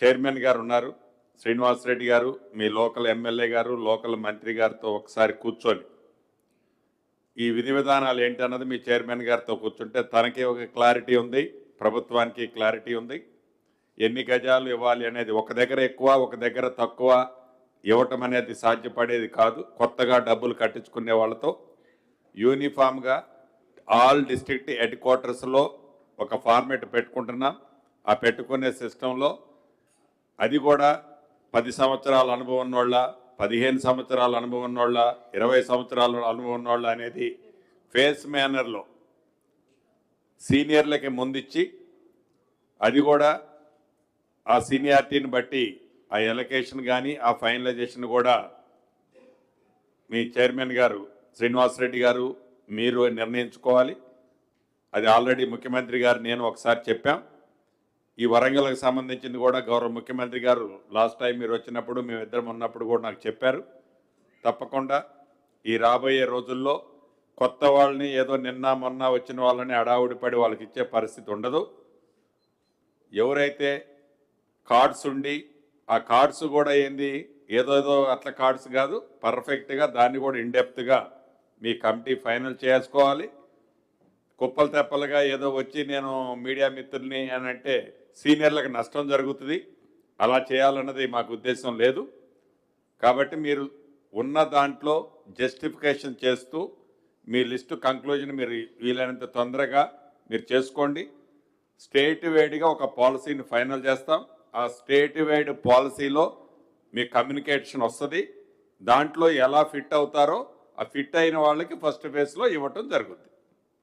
Chairman గారు ఉన్నారు. శ్రీనివాసరెడ్డి గారు మీ లోకల్ ఎమ్మెల్యే గారు లోకల్ మంత్రి గారితో ఒకసారి కూర్చొని. ఈ విధి విధానాలు ఏంటన్నది మీ చైర్మన్ గారితో కూర్చుంటే తనకి ఒక క్లారిటీ ఉంది ప్రభుత్వానికి క్లారిటీ ఉంది. ఎన్ని గజాలు ఇవ్వాలి అనేది ఒక దగ్గర ఎక్కువ ఒక దగ్గర తక్కువ ఇవ్వటం అనేది సాధ్యపడేది కాదు. కొత్తగా డబ్బులు కట్టించుకునే వాళ్ళతో యూనిఫామ్గా ఆల్ డిస్ట్రిక్ట్ హెడ్ క్వార్టర్స్లో ఒక ఫార్మేట్ పెట్టుకుంటున్నాం. ఆ పెట్టుకునే సిస్టంలో అది కూడా పది సంవత్సరాల అనుభవం ఉన్నోళ్ళ పదిహేను సంవత్సరాల అనుభవం ఉన్నోళ్ళ ఇరవై సంవత్సరాల అనుభవం ఉన్నోళ్ళ అనేది ఫేస్ మేనర్లో సీనియర్లకి ముందిచ్చి అది కూడా ఆ సీనియారిటీని బట్టి ఆ ఎలకేషన్ కానీ ఆ ఫైనలైజేషన్ కూడా మీ చైర్మన్ గారు శ్రీనివాసరెడ్డి గారు మీరు నిర్ణయించుకోవాలి. అది ఆల్రెడీ ముఖ్యమంత్రి గారు నేను ఒకసారి చెప్పాం. ఈ వరంగల్కి సంబంధించింది కూడా గౌరవ ముఖ్యమంత్రి గారు లాస్ట్ టైం మీరు వచ్చినప్పుడు మేమిద్దరం ఉన్నప్పుడు కూడా నాకు చెప్పారు. తప్పకుండా ఈ రాబోయే రోజుల్లో కొత్త వాళ్ళని ఏదో నిన్న మొన్న వచ్చిన వాళ్ళని అడావుడి పడి వాళ్ళకి ఇచ్చే పరిస్థితి ఉండదు. ఎవరైతే కార్డ్స్ ఉండి ఆ కార్డ్స్ కూడా ఏంది ఏదోదో అట్లా కార్డ్స్ కాదు పర్ఫెక్ట్గా దాన్ని కూడా ఇన్డెప్త్గా మీ కమిటీ ఫైనల్ చేసుకోవాలి. కుప్పలు తెప్పలుగా ఏదో వచ్చి నేను మీడియా మిత్రుల్ని అని అంటే సీనియర్లకు నష్టం జరుగుతుంది. అలా చేయాలన్నది మాకు ఉద్దేశం లేదు. కాబట్టి మీరు ఉన్న దాంట్లో జస్టిఫికేషన్ చేస్తూ మీ లిస్టు కంక్లూజన్ మీరు వీలైనంత తొందరగా మీరు చేసుకోండి. స్టేట్ వైడ్గా ఒక పాలసీని ఫైనల్ చేస్తాం. ఆ స్టేట్ వైడ్ పాలసీలో మీ కమ్యూనికేషన్ వస్తుంది. దాంట్లో ఎలా ఫిట్ అవుతారో ఆ ఫిట్ అయిన వాళ్ళకి ఫస్ట్ ఫేజ్లో ఇవ్వటం జరుగుతుంది